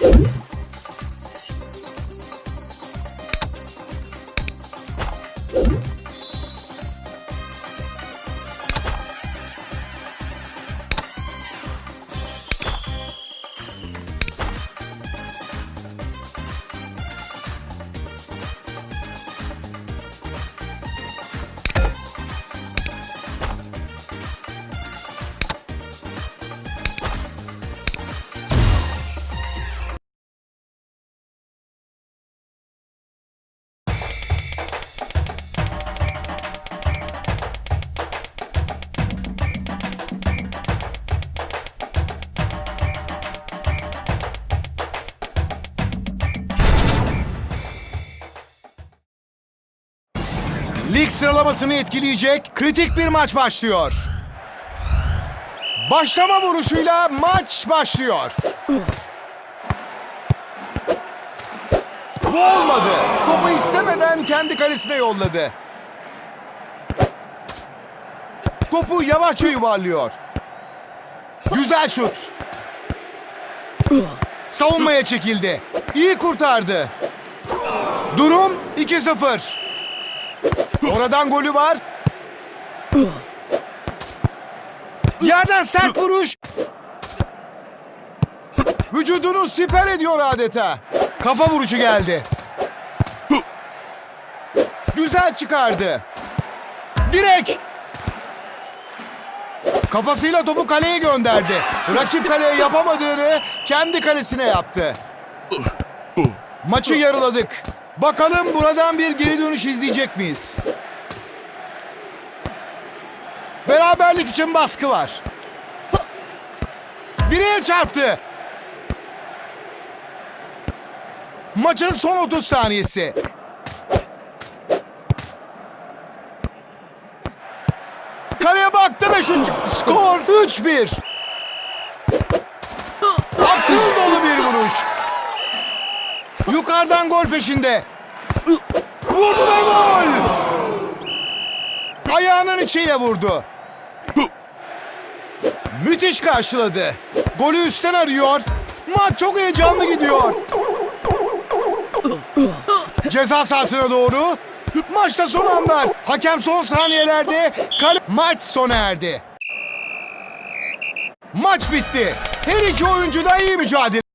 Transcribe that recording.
you Lig sıralamasını etkileyecek kritik bir maç başlıyor. Başlama vuruşuyla maç başlıyor. Bu olmadı. Topu istemeden kendi kalesine yolladı. Topu yavaşça yuvarlıyor. Güzel şut. Savunmaya çekildi. İyi kurtardı. Durum 2-0. Oradan golü var. Yerden sert vuruş. Vücudunu siper ediyor adeta. Kafa vuruşu geldi. Güzel çıkardı. Direk. Kafasıyla topu kaleye gönderdi. Rakip kaleye yapamadığını kendi kalesine yaptı. Maçı yarıladık. Bakalım buradan bir geri dönüş izleyecek miyiz? Beraberlik için baskı var. Direğe çarptı. Maçın son 30 saniyesi. Kaleye baktı ve şut. Skor 3-1. Akıl dolu bir vuruş. Yukarıdan gol peşinde. Vurdu ve gol. Ayağının içiyle vurdu. Müthiş karşıladı. Golü üstten arıyor. Maç çok heyecanlı gidiyor. Ceza sahasına doğru. Maçta son anlar. Hakem son saniyelerde kale... Maç sona erdi. Maç bitti. Her iki oyuncu da iyi mücadele.